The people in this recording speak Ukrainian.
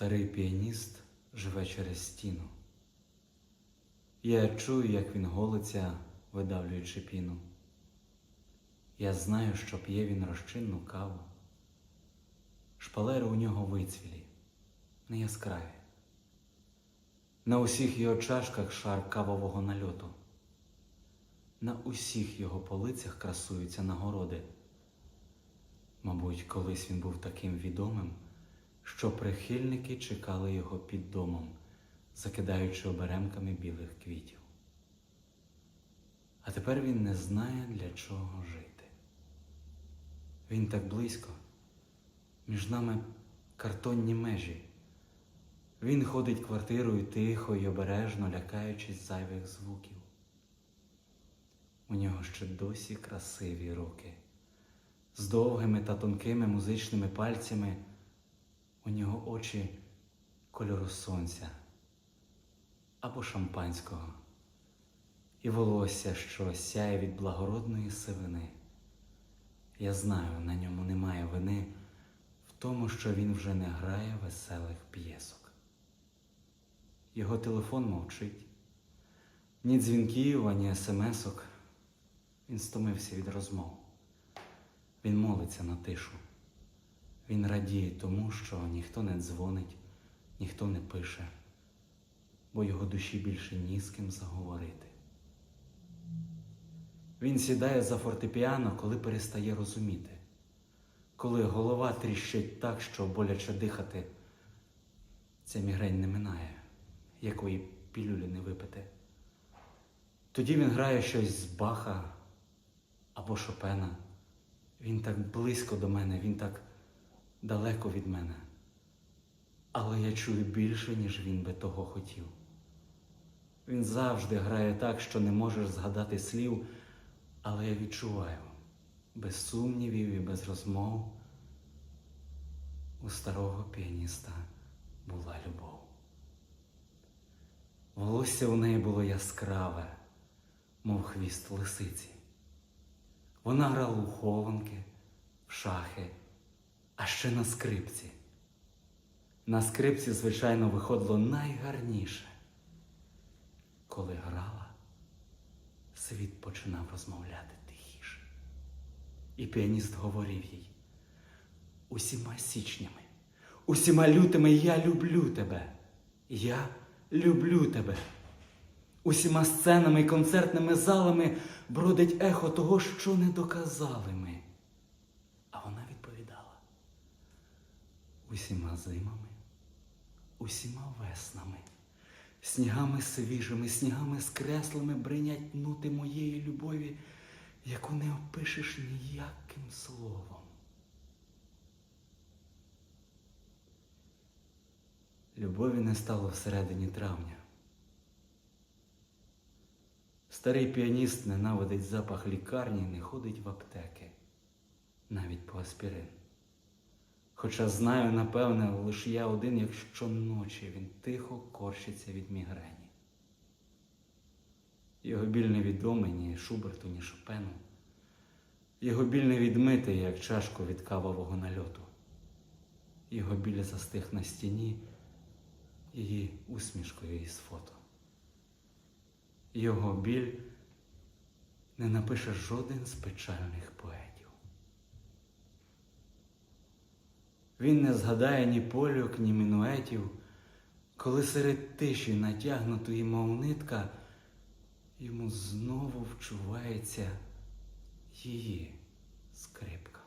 Старий піаніст живе через стіну. Я чую, як він голиться, видавлюючи піну. Я знаю, що п'є він розчинну каву. Шпалери у нього вицвілі, не яскраві. На усіх його чашках шар кавового нальоту. На усіх його полицях красуються нагороди. Мабуть, колись він був таким відомим, що прихильники чекали його під домом, закидаючи оберемками білих квітів. А тепер він не знає, для чого жити. Він так близько, між нами картонні межі. Він ходить квартирою тихо й обережно, лякаючись зайвих звуків. У нього ще досі красиві руки. З довгими та тонкими музичними пальцями у нього очі кольору сонця або шампанського, і волосся, що сяє від благородної сивини. Я знаю, на ньому немає вини в тому, що він вже не грає веселих п'єсок. Його телефон мовчить, ні дзвінків, ані смсок. Він стомився від розмов. Він молиться на тишу. Він радіє тому, що ніхто не дзвонить, ніхто не пише, бо його душі більше ні з ким заговорити. Він сідає за фортепіано, коли перестає розуміти, коли голова тріщить так, що боляче дихати, ця мігрень не минає, якої пілюлі не випити. Тоді він грає щось з Баха або Шопена. Він так близько до мене, він так далеко від мене. Але я чую більше, ніж він би того хотів. Він завжди грає так, що не можеш згадати слів, але я відчуваю, без сумнівів і без розмов у старого піаніста була любов. Волосся у неї було яскраве, мов хвіст лисиці. Вона грала у хованки, в шахи, а ще на скрипці. На скрипці, звичайно, виходило найгарніше. Коли грала, світ починав розмовляти тихіше. І піаніст говорив їй усіма січнями, усіма лютими я люблю тебе. Я люблю тебе. Усіма сценами і концертними залами бродить ехо того, що не доказали ми. А вона усіма зимами, усіма веснами, снігами свіжими, снігами скреслими бринять нути моєї любові, яку не опишеш ніяким словом. Любові не стало всередині травня. Старий піаніст ненавидить запах лікарні і не ходить в аптеки, навіть по аспірин. Хоча знаю, напевне, лише я один, як щоночі він тихо корчиться від мігрені. Його біль невідомий ні Шуберту, ні Шопену. Його біль не відмитий, як чашку від кавового нальоту. Його біль застиг на стіні її усмішкою із фото. Його біль не напише жоден з печальних поетів. Він не згадає ні польок, ні мінуетів, коли серед тиші натягнутої, мов нитка, йому знову вчувається її скрипка.